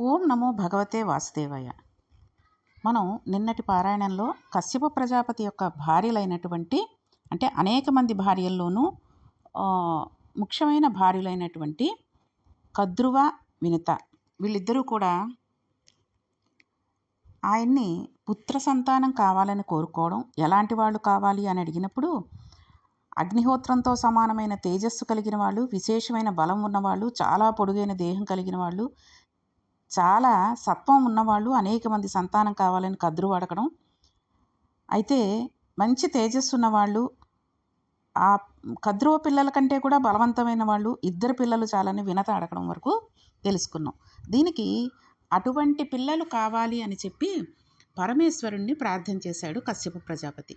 ఓం నమో భగవతే వాసుదేవయ్య. మనం నిన్నటి పారాయణంలో కశ్యప ప్రజాపతి యొక్క భార్యలైనటువంటి అంటే అనేక మంది భార్యల్లోనూ ముఖ్యమైన భార్యలైనటువంటి కద్రువ వినిత వీళ్ళిద్దరూ కూడా ఆయన్ని పుత్ర సంతానం కావాలని కోరుకోవడం ఎలాంటి వాళ్ళు కావాలి అని అడిగినప్పుడు అగ్నిహోత్రంతో సమానమైన తేజస్సు కలిగిన వాళ్ళు విశేషమైన బలం ఉన్నవాళ్ళు చాలా పొడుగైన దేహం కలిగిన వాళ్ళు చాలా సత్వం ఉన్నవాళ్ళు అనేక మంది సంతానం కావాలని కద్రు అడగడం అయితే మంచి తేజస్సు ఉన్నవాళ్ళు ఆ కద్రువ పిల్లల కంటే కూడా బలవంతమైన వాళ్ళు ఇద్దరు పిల్లలు చాలని వినత అడగడం వరకు తెలుసుకున్నాం. దీనికి అటువంటి పిల్లలు కావాలి అని చెప్పి పరమేశ్వరుణ్ణి ప్రార్థన చేశాడు కశ్యప ప్రజాపతి.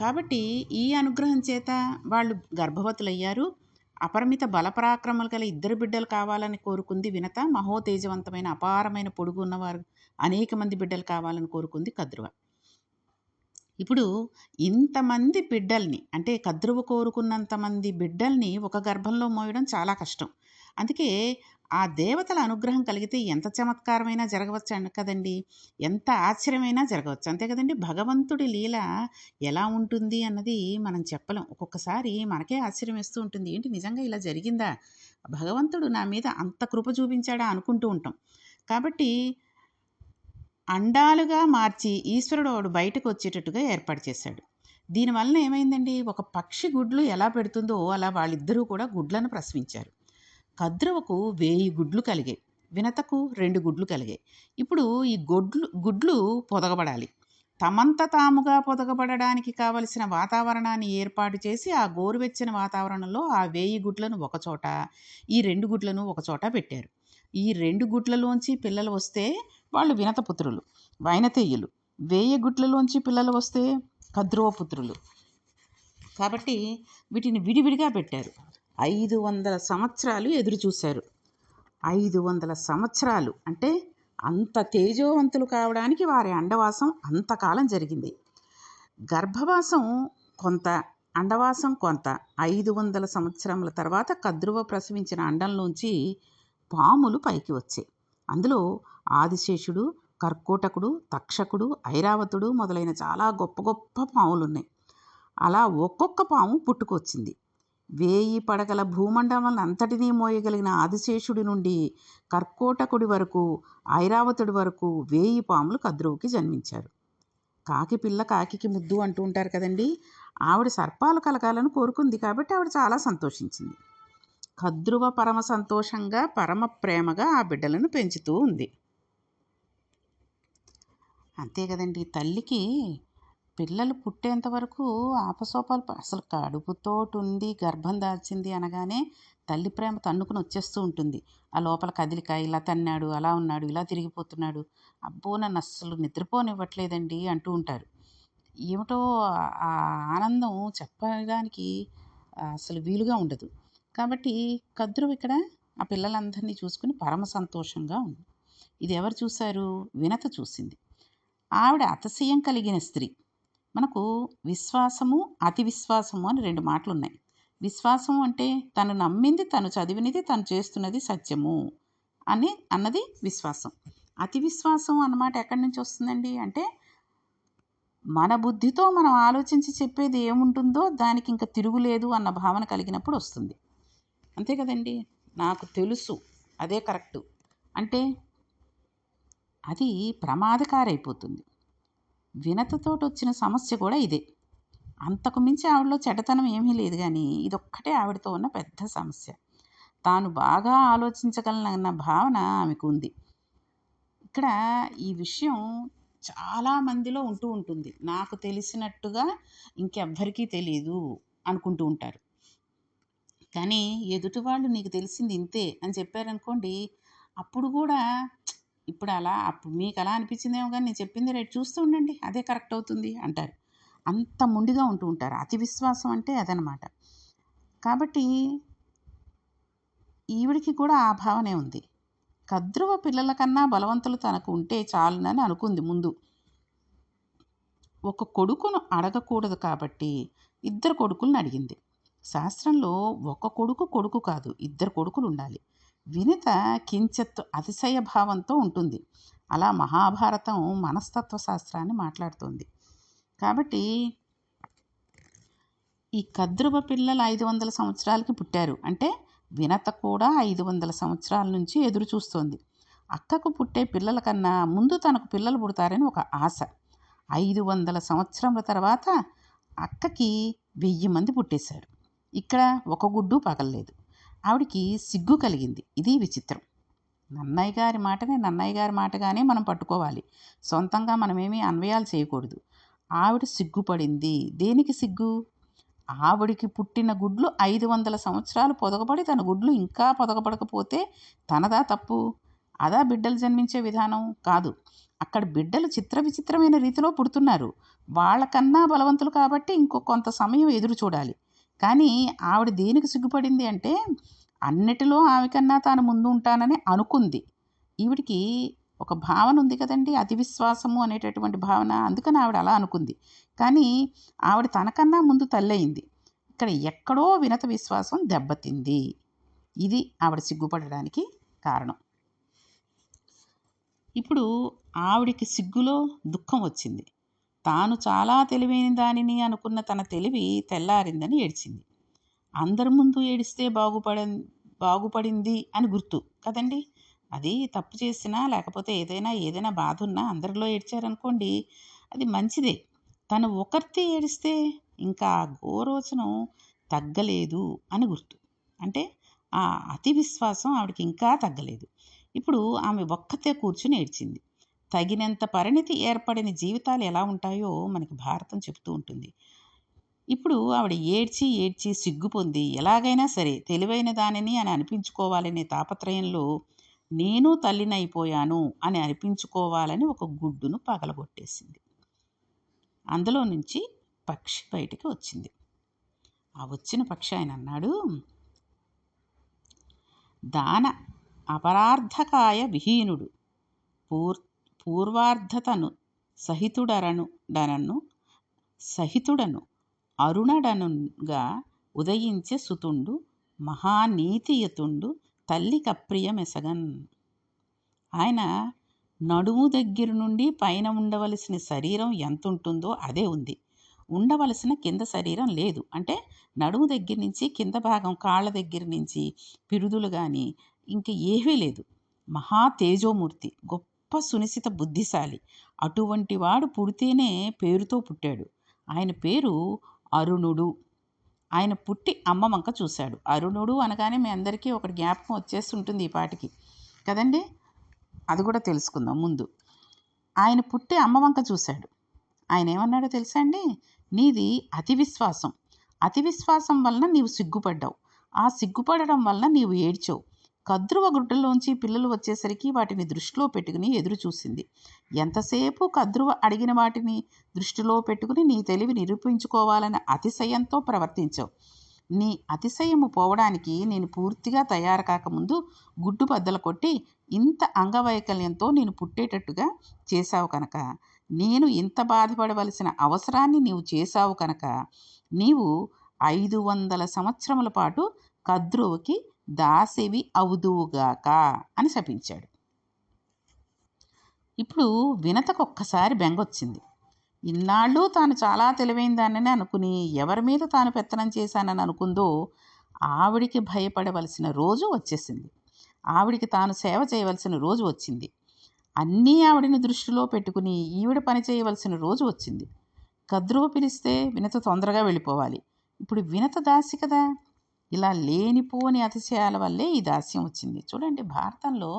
కాబట్టి ఈ అనుగ్రహం చేత వాళ్ళు గర్భవతులయ్యారు. అపరిమిత బలపరాక్రమాలు గల ఇద్దరు బిడ్డలు కావాలని కోరుకుంది వినత మహోతేజవంతమైన అపారమైన పొడుగు ఉన్నవారు అనేక మంది బిడ్డలు కావాలని కోరుకుంది కద్రువ. ఇప్పుడు ఇంతమంది బిడ్డల్ని అంటే కద్రువ కోరుకున్నంత మంది బిడ్డల్ని ఒక గర్భంలో మోయడం చాలా కష్టం. అందుకే ఆ దేవతల అనుగ్రహం కలిగితే ఎంత చమత్కారమైనా జరగవచ్చు అన్న కదండి. ఎంత ఆశ్చర్యమైనా జరగవచ్చు. అంతే కదండి. భగవంతుడి లీల ఎలా ఉంటుంది అన్నది మనం చెప్పలేం. ఒక్కొక్కసారి మనకే ఆశ్చర్యం వేస్తూ ఉంటుంది. ఏంటి నిజంగా ఇలా జరిగిందా? భగవంతుడు నా మీద అంత కృప చూపించాడా అనుకుంటూ ఉంటాం. కాబట్టి అండాలుగా మార్చి ఈశ్వరుడు వాడు బయటకు వచ్చేటట్టుగా ఏర్పాటు చేశాడు. దీనివల్ల ఏమైందండి? ఒక పక్షి గుడ్లు ఎలా పెడుతుందో అలా వాళ్ళిద్దరూ కూడా గుడ్లను ప్రశ్నించారు కద్రువకు వేయి గుడ్లు కలిగాయి. వినతకు రెండు గుడ్లు కలిగాయి. ఇప్పుడు ఈ గుడ్లు గుడ్లు పొదగబడాలి. తమంత తాముగా పొదగబడడానికి కావలసిన వాతావరణాన్ని ఏర్పాటు చేసి ఆ గోరువెచ్చని వాతావరణంలో ఆ వేయి గుడ్లను ఒకచోట ఈ రెండు గుడ్లను ఒకచోట పెట్టారు. ఈ రెండు గుడ్లలోంచి పిల్లలు వస్తే వాళ్ళు వినతపుత్రులు వైనతేయులు. వేయి గుడ్లలోంచి పిల్లలు వస్తే కద్రువపుత్రులు కాబట్టి వీటిని విడివిడిగా పెట్టారు. ఐదు వందల సంవత్సరాలు ఎదురు చూశారు. ఐదు వందల సంవత్సరాలు అంటే అంత తేజోవంతులు కావడానికి వారి అండవాసం అంతకాలం జరిగింది. గర్భవాసం కొంత అండవాసం కొంత. ఐదు వందల సంవత్సరముల తర్వాత కద్రువ ప్రసవించిన అండంలోంచి పాములు పైకి వచ్చాయి. అందులో ఆదిశేషుడు కర్కోటకుడు తక్షకుడు ఐరావతుడు మొదలైన చాలా గొప్ప గొప్ప పాములు ఉన్నాయి అలా ఒక్కొక్క పాము పుట్టుకొచ్చింది. వేయి పడగల భూమండలమంతటినీ మోయగలిగిన ఆదిశేషుడి నుండి కర్కోటకుడి వరకు ఐరావతుడి వరకు వేయి పాములు కద్రువుకి జన్మించారు. కాకి పిల్ల కాకికి ముద్దు అంటూ ఉంటారు కదండి. ఆవిడ సర్పాలు కలగాలని కోరుకుంది కాబట్టి ఆవిడ చాలా సంతోషించింది. కద్రువ పరమ సంతోషంగా పరమ ప్రేమగా ఆ బిడ్డలను పెంచుతూ ఉంది. అంతే కదండి. తల్లికి పిల్లలు పుట్టేంత వరకు ఆపసోపాలు అసలు కడుపుతోటి ఉంది గర్భం దాల్చింది అనగానే తల్లి ప్రేమ తన్నుకుని వచ్చేస్తూ ఉంటుంది. ఆ లోపల కదిలిక ఇలా తన్నాడు అలా ఉన్నాడు ఇలా తిరిగిపోతున్నాడు. అబ్బో నన్ను అస్సలు నిద్రపోనివ్వట్లేదండి అంటూ ఉంటారు. ఏమిటో ఆ- ఆనందం చెప్పడానికి అసలు వీలుగా ఉండదు. కాబట్టి కద్రువు ఇక్కడ ఆ పిల్లలందరినీ చూసుకుని పరమ సంతోషంగా ఉంది. ఇది ఎవరు చూశారు? వినత చూసింది. ఆవిడ అతిశయం కలిగిన స్త్రీ. మనకు విశ్వాసము అతి విశ్వాసము అని రెండు మాటలు ఉన్నాయి విశ్వాసం అంటే తను నమ్మింది తను చదివినది తను చేస్తున్నది సత్యము అని అన్నది విశ్వాసం. అతి విశ్వాసం అన్నమాట ఎక్కడి నుంచి వస్తుందండి? అంటే మన బుద్ధితో మనం ఆలోచించి చెప్పేది ఏముంటుందో దానికి ఇంకా తిరుగులేదు అన్న భావన కలిగినప్పుడు వస్తుంది. అంతే కదండి? నాకు తెలుసు అదే కరెక్టు. అంటే అది ప్రమాదకారైపోతుంది. వినతతోటొచ్చిన సమస్య కూడా ఇదే. అంతకు మించి ఆవిడలో చెడ్డతనం ఏమీ లేదు కానీ ఇదొక్కటే ఆవిడతో ఉన్న పెద్ద సమస్య. తాను బాగా ఆలోచించగలనన్న భావన ఆమెకు ఉంది. ఇక్కడ ఈ విషయం చాలా మందిలో ఉంటూ ఉంటుంది. నాకు తెలిసినట్టుగా ఇంకెవ్వరికీ తెలియదు అనుకుంటూ ఉంటారు. కానీ ఎదుటి వాళ్ళు నీకు తెలిసింది ఇంతే అని చెప్పారనుకోండి అప్పుడు కూడా ఇప్పుడు అలా అప్పుడు మీకు అలా అనిపించిందేమో కానీ నేను చెప్పింది రేపు చూస్తూ ఉండండి అదే కరెక్ట్ అవుతుంది అంటారు. అంత మొండిగా ఉంటూ ఉంటారు. అతి విశ్వాసం అంటే అదనమాట. కాబట్టి ఈవిడికి కూడా ఆ భావనే ఉంది. కద్రువ పిల్లల కన్నా బలవంతులు తనకు ఉంటే చాలునని అనుకుంది ముందు. ఒక కొడుకును అడగకూడదు కాబట్టి ఇద్దరు కొడుకులను అడిగింది. శాస్త్రంలో ఒక కొడుకు కొడుకు కాదు ఇద్దరు కొడుకులు ఉండాలి. వినిత కించెత్తు అతిశయ భావంతో ఉంటుంది. అలా మహాభారతం మనస్తత్వ శాస్త్రాన్ని మాట్లాడుతుంది. కాబట్టి ఈ కద్రువ పిల్లలు ఐదు వందల సంవత్సరాలకి పుట్టారు. అంటే వినత కూడా ఐదు వందల సంవత్సరాల నుంచి ఎదురు చూస్తోంది. అక్కకు పుట్టే పిల్లల కన్నా ముందు తనకు పిల్లలు పుడతారని ఒక ఆశ. ఐదు వందల సంవత్సరాల తర్వాత అక్కకి వెయ్యి మంది పుట్టేశారు. ఇక్కడ ఒక గుడ్డు పగలలేదు. ఆవిడికి సిగ్గు కలిగింది. ఇది విచిత్రం. నన్నయ్య గారి మాటనే నన్నయ్య గారి మాటగానే మనం పట్టుకోవాలి. సొంతంగా మనమేమీ అన్వయాలు చేయకూడదు. ఆవిడ సిగ్గుపడింది. దేనికి సిగ్గు? ఆవిడికి పుట్టిన గుడ్లు ఐదు వందల సంవత్సరాలు పొదగబడి తన గుడ్లు ఇంకా పొదగబడకపోతే తనదా తప్పు? అదా బిడ్డలు జన్మించే విధానం? కాదు. అక్కడ బిడ్డలు చిత్ర విచిత్రమైన రీతిలో పుడుతున్నారు. వాళ్ళకన్నా బలవంతులు కాబట్టి ఇంకో కొంత సమయం ఎదురు చూడాలి. కానీ ఆవిడ దేనికి సిగ్గుపడింది అంటే అన్నిటిలో ఆమెకన్నా తాను ముందు ఉంటానని అనుకుంది. ఈవిడికి ఒక భావన ఉంది కదండి అతి విశ్వాసము అనేటటువంటి భావన. అందుకని ఆవిడ అలా అనుకుంది. కానీ ఆవిడ తనకన్నా ముందు తల్లయింది. ఇక్కడ ఎక్కడో వినత విశ్వాసం దెబ్బతింది. ఇది ఆవిడ సిగ్గుపడడానికి కారణం. ఇప్పుడు ఆవిడికి సిగ్గులో దుఃఖం వచ్చింది. తాను చాలా తెలివైన దానిని అనుకున్న తన తెలివి తెల్లారిందని ఏడ్చింది. అందరి ముందు ఏడిస్తే బాగుపడ బాగుపడింది అని గుర్తు కదండి. అది తప్పు చేసినా లేకపోతే ఏదైనా ఏదైనా బాధ ఉన్నా అందరిలో ఏడ్చారనుకోండి అది మంచిదే. తను ఒకరితే ఏడిస్తే ఇంకా ఆ గోరోచనం తగ్గలేదు అని గుర్తు. అంటే ఆ అతి విశ్వాసం ఆవిడకి ఇంకా తగ్గలేదు. ఇప్పుడు ఆమె ఒక్కతే కూర్చుని ఏడ్చింది. తగినంత పరిణితి ఏర్పడిన జీవితాలు ఎలా ఉంటాయో మనకి భారతం చెబుతూ ఉంటుంది. ఇప్పుడు ఆవిడ ఏడ్చి ఏడ్చి సిగ్గు పొంది ఎలాగైనా సరే తెలివైన దానిని అని అనిపించుకోవాలనే తాపత్రయంలో నేను తల్లినైపోయాను అని అనిపించుకోవాలని ఒక గుడ్డును పగలగొట్టేసింది. అందులో నుంచి పక్షి బయటికి వచ్చింది. ఆ వచ్చిన పక్షి ఆయన అన్నాడు దాన అపరార్థకాయ విహీనుడు పూర్తి పూర్వార్ధతను సహితుడరను డనను సహితుడను అరుణడనుగా ఉదయించే సుతుండు మహానీతియతుండు తల్లి కప్రియమెసగన్. ఆయన నడుము దగ్గర నుండి పైన ఉండవలసిన శరీరం ఎంత ఉంటుందో అదే ఉంది. ఉండవలసిన కింద శరీరం లేదు. అంటే నడుము దగ్గర నుంచి కింద భాగం కాళ్ళ దగ్గర నుంచి పిరుదులు కానీ ఇంక ఏవీ లేదు. మహా తేజోమూర్తి గొప్ప సునిశిత బుద్ధిశాలి. అటువంటి వాడు పుడితేనే పేరుతో పుట్టాడు. ఆయన పేరు అరుణుడు. ఆయన పుట్టి అమ్మ వంక చూశాడు. అరుణుడు అనగానే మీ అందరికీ ఒకటి జ్ఞాపకం వచ్చేస్తుంటుంది ఈ పాటికి. కదండి? అది కూడా తెలుసుకుందాం ముందు. ఆయన పుట్టి అమ్మ వంక చూశాడు. ఆయన ఏమన్నాడో తెలుసా అండి? నీది అతి విశ్వాసం. అతి విశ్వాసం వలన నీవు సిగ్గుపడ్డావు. ఆ సిగ్గుపడడం వలన నీవు ఏడ్చావు. కద్రువ గుడ్డలోంచి పిల్లలు వచ్చేసరికి వాటిని దృష్టిలో పెట్టుకుని ఎదురు చూసింది. ఎంతసేపు కద్రువ అడిగిన వాటిని దృష్టిలో పెట్టుకుని నీ తెలివి నిరూపించుకోవాలని అతిశయంతో ప్రవర్తించావు. నీ అతిశయము పోవడానికి నేను పూర్తిగా తయారు కాకముందు గుడ్డు బద్దలు కొట్టి ఇంత అంగవైకల్యంతో నేను పుట్టేటట్టుగా చేశావు కనుక నేను ఇంత బాధపడవలసిన అవసరాన్ని నీవు చేశావు కనుక నీవు ఐదు వందల సంవత్సరముల పాటు కద్రువుకి దాసివి అవుదువుగాక అని శపించాడు. ఇప్పుడు వినతకు ఒక్కసారి బెంగొచ్చింది. ఇన్నాళ్ళు తాను చాలా తెలివైన దానిని అనుకుని ఎవరి మీద తాను పెత్తనం చేశానని అనుకుందో ఆవిడికి భయపడవలసిన రోజు వచ్చేసింది. ఆవిడికి తాను సేవ చేయవలసిన రోజు వచ్చింది. అన్నీ ఆవిడని దృష్టిలో పెట్టుకుని ఈవిడ పని చేయవలసిన రోజు వచ్చింది. కద్రువ పిలిస్తే వినత తొందరగా వెళ్ళిపోవాలి. ఇప్పుడు వినత దాసి కదా! ఇలా లేనిపోని అతిశయాల వల్లే ఈ దాస్యం వచ్చింది. చూడండి భారతంలో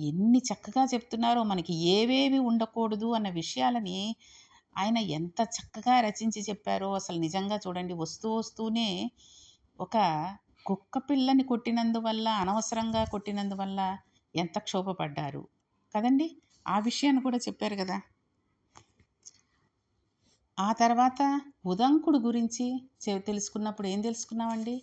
ఎన్ని చక్కగా చెప్తున్నారో మనకి ఏవేవి ఉండకూడదు అన్న విషయాలని ఆయన ఎంత చక్కగా రచించి చెప్పారో అసలు నిజంగా చూడండి వస్తూ వస్తూనే ఒక కుక్క పిల్లని కొట్టినందువల్ల అనవసరంగా కొట్టినందువల్ల ఎంత క్షోభపడ్డారు. కదండి? ఆ విషయాన్ని కూడా చెప్పారు కదా. ఆ తర్వాత ఉదంకుడు గురించి చె- తెలుసుకున్నప్పుడు ఏం తెలుసుకున్నామండి?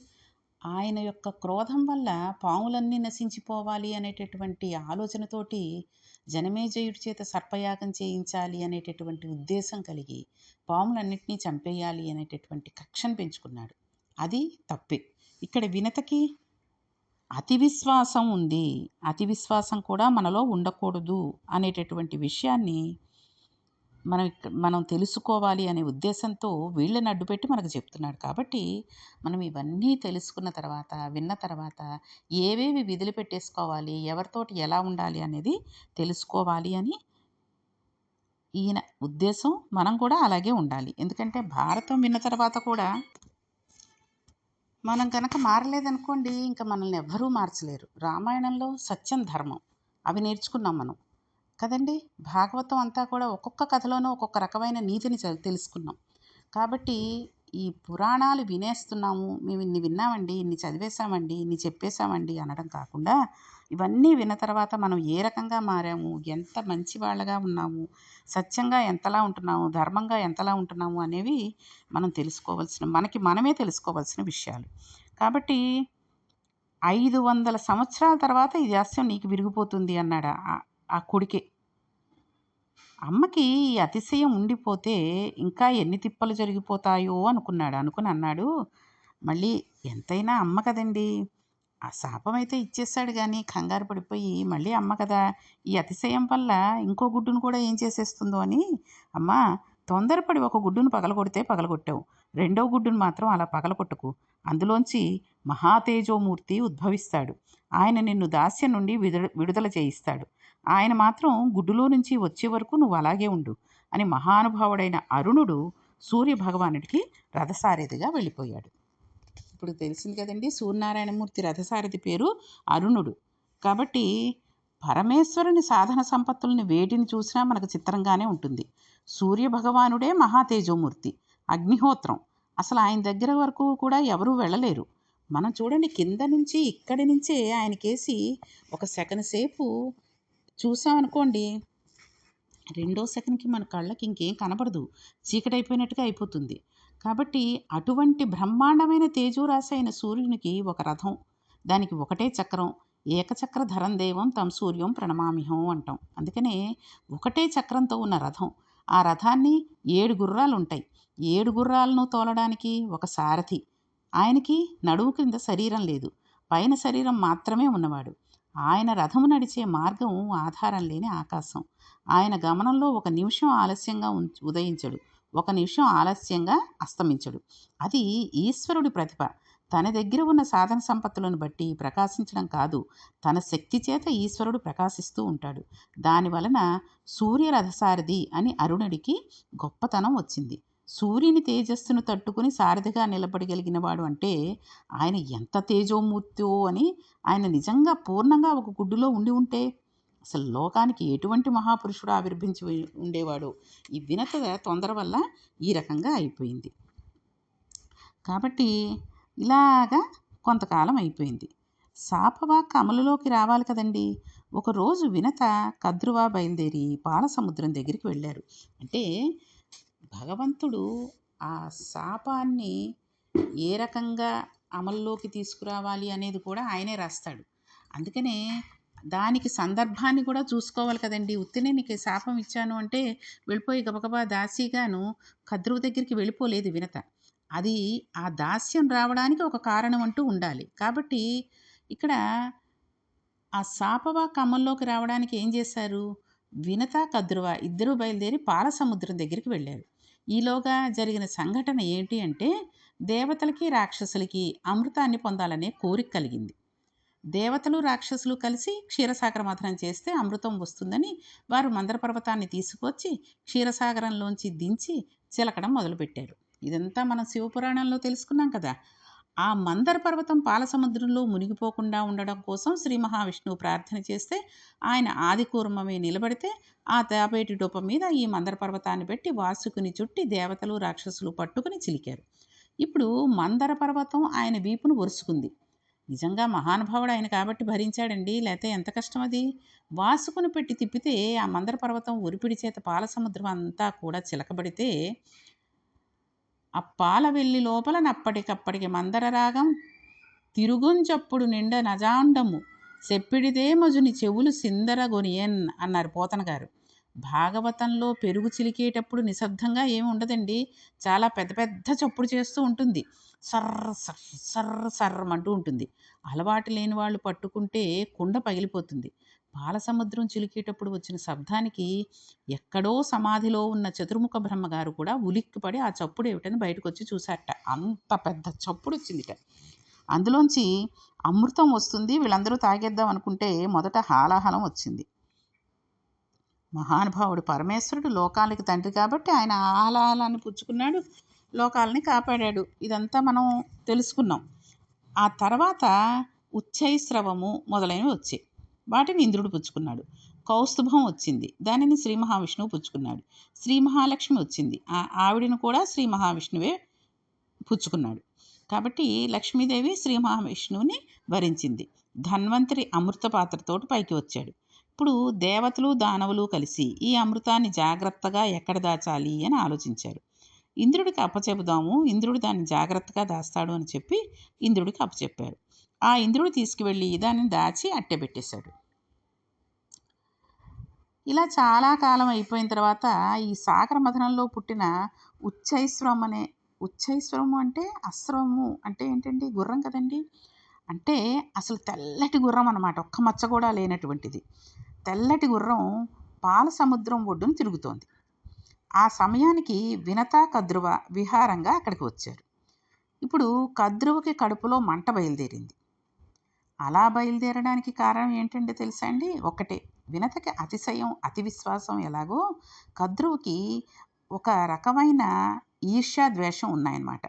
ఆయన యొక్క క్రోధం వల్ల పాములన్నీ నశించిపోవాలి అనేటటువంటి ఆలోచనతోటి జనమేజయుడి చేత సర్పయాగం చేయించాలి అనేటటువంటి ఉద్దేశం కలిగి పాములన్నింటినీ చంపేయాలి అనేటటువంటి కక్షను పెంచుకున్నాడు. అది తప్పే. ఇక్కడ వినతకి అతి విశ్వాసం ఉంది. అతి విశ్వాసం కూడా మనలో ఉండకూడదు అనేటటువంటి విషయాన్ని మనం మనం తెలుసుకోవాలి అనే ఉద్దేశంతో వీళ్ళని అడ్డుపెట్టి మనకు చెప్తున్నాడు. కాబట్టి మనం ఇవన్నీ తెలుసుకున్న తర్వాత విన్న తర్వాత ఏవేవి విధులు పెట్టేసుకోవాలి ఎవరితోటి ఎలా ఉండాలి అనేది తెలుసుకోవాలి అని ఈయన ఉద్దేశం మనం కూడా అలాగే ఉండాలి. ఎందుకంటే భారతం విన్న తర్వాత కూడా మనం కనుక మారలేదనుకోండి ఇంకా మనల్ని ఎవ్వరూ మార్చలేరు. రామాయణంలో సత్యం ధర్మం అవి నేర్చుకున్నాం మనం. కదండి? భాగవతం అంతా కూడా ఒక్కొక్క కథలోనూ ఒక్కొక్క రకమైన నీతిని తెలుసుకున్నాం. కాబట్టి ఈ పురాణాలు వినేస్తున్నాము మేము ఇన్ని విన్నామండి ఇన్ని చదివేశామండి ఇన్ని చెప్పేశామండి అనడం కాకుండా ఇవన్నీ విన్న తర్వాత మనం ఏ రకంగా మారాము ఎంత మంచి వాళ్ళగా ఉన్నాము సత్యంగా ఎంతలా ఉంటున్నాము ధర్మంగా ఎంతలా ఉంటున్నాము అనేవి మనం తెలుసుకోవాల్సిన మనకి మనమే తెలుసుకోవాల్సిన విషయాలు. కాబట్టి ఐదు వందల సంవత్సరాల తర్వాత ఈ దాస్యం నీకు విరిగిపోతుంది అన్నాడు ఆ కొడుకే. అమ్మకి ఈ అతిశయం ఉండిపోతే ఇంకా ఎన్ని తిప్పలు జరిగిపోతాయో అనుకున్నాడు అనుకుని అన్నాడు మళ్ళీ ఎంతైనా అమ్మ కదండి. ఆ శాపం అయితే ఇచ్చేస్తాడు కానీ కంగారు పడిపోయి మళ్ళీ అమ్మ కదా. ఈ అతిశయం వల్ల ఇంకో గుడ్డును కూడా ఏం చేసేస్తుందో అని అమ్మ తొందరపడి ఒక గుడ్డును పగలగొడితే పగలగొట్టావు. రెండో గుడ్డును మాత్రం అలా పగలగొట్టకు. అందులోంచి మహాతేజోమూర్తి ఉద్భవిస్తాడు. ఆయన నిన్ను దాస్యం నుండి విడుదల చేయిస్తాడు. ఆయన మాత్రం గుడ్డులో నుంచి వచ్చే వరకు నువ్వు అలాగే ఉండు అని మహానుభావుడైన అరుణుడు సూర్య భగవానుడికి రథసారథిగా వెళ్ళిపోయాడు. ఇప్పుడు తెలిసింది కదండి సూర్యనారాయణమూర్తి రథసారథి పేరు అరుణుడు. కాబట్టి పరమేశ్వరుని సాధన సంపత్తుల్ని వేటిని చూసినా మనకు చిత్రంగానే ఉంటుంది. సూర్య భగవానుడే మహాతేజోమూర్తి అగ్నిహోత్రం. అసలు ఆయన దగ్గర వరకు కూడా ఎవరూ వెళ్ళలేరు. మనం చూడండి కింద నుంచి ఇక్కడి నుంచే ఆయనకేసి ఒక సెకండ్ సేపు చూసామనుకోండి రెండో సెకండ్కి మన కళ్ళకి ఇంకేం కనబడదు. చీకటైపోయినట్టుగా అయిపోతుంది. కాబట్టి అటువంటి బ్రహ్మాండమైన తేజోరాశి అయిన సూర్యునికి ఒక రథం దానికి ఒకటే చక్రం ఏకచక్ర ధరం దేవం తం సూర్యం ప్రణమామిహం అంటాం. అందుకనే ఒకటే చక్రంతో ఉన్న రథం ఆ రథాన్ని ఏడు గుర్రాలు ఉంటాయి ఏడు గుర్రాలను తోలడానికి ఒక సారథి. ఆయనకి నడుము కింద శరీరం లేదు. పైన శరీరం మాత్రమే ఉన్నవాడు. ఆయన రథము నడిచే మార్గం ఆధారం లేని ఆకాశం. ఆయన గమనంలో ఒక నిమిషం ఆలస్యంగా ఉం- ఉదయించడు. ఒక నిమిషం ఆలస్యంగా అస్తమించడు. అది ఈశ్వరుడి ప్రతిభ. తన దగ్గర ఉన్న సాధన సంపత్తులను బట్టి ప్రకాశించడం కాదు. తన శక్తి చేత ఈశ్వరుడు ప్రకాశిస్తూ ఉంటాడు. దాని వలన సూర్య రథసారథి అని అరుణుడికి గొప్పతనం వచ్చింది. సూర్యుని తేజస్సును తట్టుకుని సారథిగా నిలబడగలిగిన వాడు అంటే ఆయన ఎంత తేజోమూర్తో అని ఆయన నిజంగా పూర్ణంగా ఒక గుడ్డులో ఉండి ఉంటే అసలు లోకానికి ఎటువంటి మహాపురుషుడు ఆవిర్భించి ఉండేవాడు? ఈ వినత తొందర వల్ల ఈ రకంగా అయిపోయింది. కాబట్టి ఇలాగా కొంతకాలం అయిపోయింది. శాపవాక్ అమలులోకి రావాలి కదండి. ఒకరోజు వినత కద్రువా బయలుదేరి పాలసముద్రం దగ్గరికి వెళ్ళారు. అంటే భగవంతుడు ఆ శాపాన్ని ఏ రకంగా అమల్లోకి తీసుకురావాలి అనేది కూడా ఆయనే రాస్తాడు. అందుకనే దానికి సందర్భాన్ని కూడా చూసుకోవాలి కదండి. ఉత్తినే నీకు శాపం ఇచ్చాను అంటే వెళ్ళిపోయి గబగబా దాసిగాను కద్రువు దగ్గరికి వెళ్ళిపోలేదు వినత. అది ఆ దాస్యం రావడానికి ఒక కారణం అంటూ ఉండాలి. కాబట్టి ఇక్కడ ఆ శాపవా కమల్లోకి రావడానికి ఏం చేశారు? వినత కద్రువ ఇద్దరు బయలుదేరి పాల సముద్రం దగ్గరికి వెళ్ళారు. ఈలోగా జరిగిన సంఘటన ఏంటి అంటే దేవతలకి రాక్షసులకి అమృతాన్ని పొందాలనే కోరిక కలిగింది. దేవతలు రాక్షసులు కలిసి క్షీరసాగర మథనం చేస్తే అమృతం వస్తుందని వారు మందర పర్వతాన్ని తీసుకొచ్చి క్షీరసాగరంలోంచి దించి చిలకడం మొదలుపెట్టారు. ఇదంతా మనం శివపురాణంలో తెలుసుకున్నాం కదా. ఆ మందర పర్వతం పాలసముద్రంలో మునిగిపోకుండా ఉండడం కోసం శ్రీ మహావిష్ణువు ప్రార్థన చేస్తే ఆయన ఆది కూర్మమే నిలబడితే ఆ తాపేటి డొప్ప మీద ఈ మందర పర్వతాన్ని పెట్టి వాసుకుని చుట్టి దేవతలు రాక్షసులు పట్టుకుని చిలికారు. ఇప్పుడు మందర పర్వతం ఆయన వీపును ఒరుసుకుంది. నిజంగా మహానుభావుడు ఆయన కాబట్టి భరించాడండి లేకపోతే ఎంత కష్టం అది? వాసుకుని పెట్టి తిప్పితే ఆ మందర పర్వతం ఉరిపిడి చేత పాలసముద్రం అంతా కూడా చిలకబడితే ఆ పాల వెళ్ళి లోపల నప్పటికప్పటికి మందర రాగం తిరుగుంచప్పుడు నిండ నజాండము. చెప్పిడిదే మజుని చెవులు సిందరగొనియన్ అన్నారు పోతన గారు భాగవతంలో పెరుగు చిలికేటప్పుడు నిశ్శబ్దంగా ఏమి ఉండదండి. చాలా పెద్ద పెద్ద చప్పుడు చేస్తూ ఉంటుంది. సర్ర సర్ సర్ర సర్రమంటూ ఉంటుంది. అలవాటు లేని వాళ్ళు పట్టుకుంటే కుండ పగిలిపోతుంది. పాలసముద్రం చిలికేటప్పుడు వచ్చిన శబ్దానికి ఎక్కడో సమాధిలో ఉన్న చతుర్ముఖ బ్రహ్మగారు కూడా ఉలిక్కిపడి ఆ చప్పుడు ఏమిటని బయటకు వచ్చి చూశారట. అంత పెద్ద చప్పుడు వచ్చిందిట. అందులోంచి అమృతం వస్తుంది వీళ్ళందరూ తాగేద్దాం అనుకుంటే మొదట హాలాహలం వచ్చింది. మహానుభావుడు పరమేశ్వరుడు లోకాలకి తండ్రి కాబట్టి ఆయన ఆలాహలాన్ని పుచ్చుకున్నాడు లోకాలని కాపాడాడు. ఇదంతా మనం తెలుసుకున్నాం. ఆ తర్వాత ఉచ్చైస్రవము మొదలైనవి వచ్చాయి. వాటిని ఇంద్రుడు పుచ్చుకున్నాడు. కౌస్తుభం వచ్చింది. దానిని శ్రీ మహావిష్ణువు పుచ్చుకున్నాడు. శ్రీ మహాలక్ష్మి వచ్చింది. ఆ ఆవిడను కూడా శ్రీ మహావిష్ణువే పుచ్చుకున్నాడు. కాబట్టి లక్ష్మీదేవి శ్రీ మహావిష్ణువుని వరించింది. ధన్వంతరి అమృత పాత్రతోటి పైకి వచ్చాడు. ఇప్పుడు దేవతలు దానవులు కలిసి ఈ అమృతాన్ని జాగ్రత్తగా ఎక్కడ దాచాలి అని ఆలోచించారు. ఇంద్రుడికి అప్పచెబుదాము. ఇంద్రుడు దాన్ని జాగ్రత్తగా దాస్తాడు అని చెప్పి ఇంద్రుడికి అప్పచెప్పారు. ఆ ఇంద్రుడు తీసుకువెళ్ళి దానిని దాచి అట్టెబెట్టేశాడు. ఇలా చాలా కాలం అయిపోయిన తర్వాత ఈ సాగర మథనంలో పుట్టిన ఉచ్చైశ్వరం అనే ఉచ్చైశ్వరము అంటే అశ్వము అంటే ఏంటండి? గుర్రం కదండి? అంటే అసలు తెల్లటి గుర్రం అనమాట ఒక్క మచ్చ కూడా లేనటువంటిది. తెల్లటి గుర్రం పాల సముద్రం ఒడ్డును తిరుగుతోంది. ఆ సమయానికి వినత కద్రువ విహారంగా అక్కడికి వచ్చారు. ఇప్పుడు కద్రువకి కడుపులో మంట బయలుదేరింది. అలా బయలుదేరడానికి కారణం ఏంటంటే తెలుసా అండి? ఒకటే వినతకి అతిశయం అతి విశ్వాసం ఎలాగో కద్రువుకి ఒక రకమైన ఈర్ష్యా ద్వేషం ఉన్నాయన్నమాట.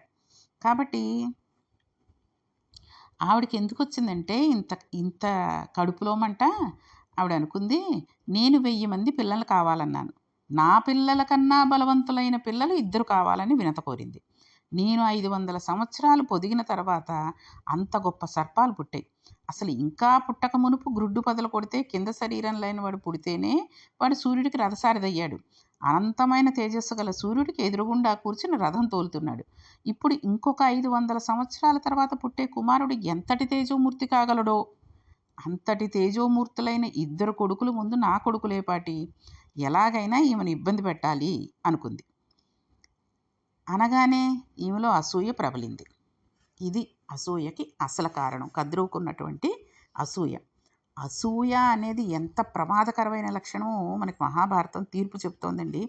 కాబట్టి ఆవిడకి ఎందుకు వచ్చిందంటే ఇంత ఇంత కడుపులో మంట ఆవిడ అనుకుంది నేను వెయ్యి మంది పిల్లలు కావాలన్నాను. నా పిల్లల కన్నా బలవంతులైన పిల్లలు ఇద్దరు కావాలని వినత కోరింది. నేను ఐదు వందల సంవత్సరాలు పొదిగిన తర్వాత అంత గొప్ప సర్పాలు పుట్టాయి. అసలు ఇంకా పుట్టక మునుపు గ్రుడ్డు పదలు కొడితే కింద శరీరం లేని వాడు పుడితేనే వాడు సూర్యుడికి రథసారిదయ్యాడు. అనంతమైన తేజస్సు గల సూర్యుడికి ఎదురుగుండా కూర్చుని రథం తోలుతున్నాడు. ఇప్పుడు ఇంకొక ఐదు వందల సంవత్సరాల తర్వాత పుట్టే కుమారుడు ఎంతటి తేజోమూర్తి కాగలడో? అంతటి తేజోమూర్తులైన ఇద్దరు కొడుకులు ముందు నా కొడుకులేపాటి ఎలాగైనా ఈమెను ఇబ్బంది పెట్టాలి అనుకుంది. అనగానే ఈమెలో అసూయ ప్రబలింది. ఇది అసూయకి అసలు కారణం. కద్రువుకున్నటువంటి అసూయ. అసూయ అనేది ఎంత ప్రమాదకరమైన లక్షణమో మనకి మహాభారతం తీర్పు చెప్తోందండి.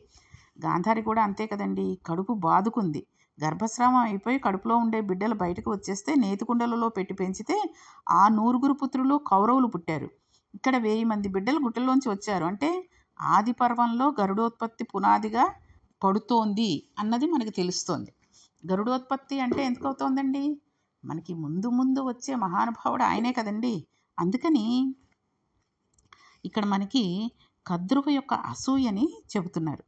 గాంధారి కూడా అంతే కదండి. కడుపు బాదుకుంది. గర్భస్రావం అయిపోయి కడుపులో ఉండే బిడ్డలు బయటకు వచ్చేస్తే నేతికుండలలో పెట్టి పెంచితే ఆ నూరుగురు పుత్రులు కౌరవులు పుట్టారు. ఇక్కడ వెయ్యి మంది బిడ్డలు గుట్టల్లోంచి వచ్చారు. అంటే ఆది పర్వంలో గరుడోత్పత్తి పునాదిగా పడుతోంది అన్నది మనకి తెలుస్తోంది. గరుడోత్పత్తి అంటే ఎందుకు అవుతోందండి? మనకి ముందు ముందు వచ్చే మహానుభావుడు ఆయనే కదండి. అందుకని ఇక్కడ మనకి కద్రువ యొక్క అసూయని చెబుతున్నారు.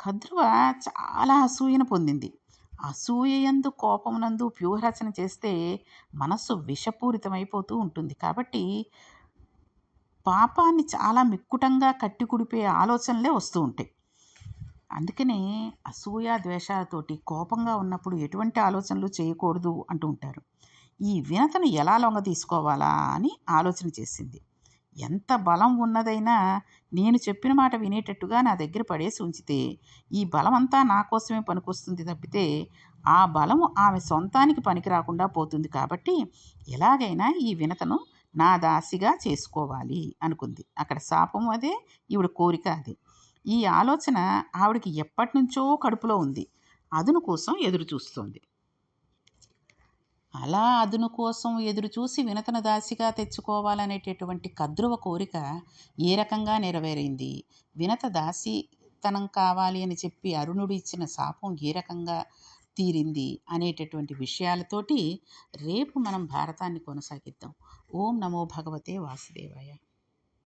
కద్రువ చాలా అసూయను పొందింది. అసూయయందు కోపమునందు వ్యూహరచన చేస్తే మనస్సు విషపూరితమైపోతూ ఉంటుంది. కాబట్టి పాపాన్ని చాలా మిక్కుటంగా కట్టి కుడిపే ఆలోచనలే వస్తూ ఉంటాయి. అందుకనే అసూయ ద్వేషాలతోటి కోపంగా ఉన్నప్పుడు ఎటువంటి ఆలోచనలు చేయకూడదు అంటూ ఉంటారు. ఈ వినతను ఎలా లొంగ తీసుకోవాలా అని ఆలోచన చేసింది. ఎంత బలం ఉన్నదైనా నేను చెప్పిన మాట వినేటట్టుగా నా దగ్గర పడేసి ఉంచితే ఈ బలమంతా నా కోసమే పనికొస్తుంది తప్పితే ఆ బలము ఆమె సొంతానికి పనికి రాకుండా పోతుంది కాబట్టి ఎలాగైనా ఈ వినతను నా దాసిగా చేసుకోవాలి అనుకుంది. అక్కడ శాపం అదే ఈవిడ కోరిక అదే. ఈ ఆలోచన ఆవిడకి ఎప్పటి నుంచో కడుపులో ఉంది. అదును కోసం ఎదురు చూస్తోంది. అలా అదును కోసం ఎదురు చూసి వినతను దాసిగా తెచ్చుకోవాలనేటటువంటి కద్రువ కోరిక ఏ రకంగా నెరవేరింది? వినత దాసితనం కావాలి అని చెప్పి అరుణుడు ఇచ్చిన శాపం ఏ రకంగా తీరింది అనేటటువంటి విషయాలతోటి రేపు మనం భారతాన్ని కొనసాగిద్దాం. ఓం నమో భగవతే వాసుదేవాయ.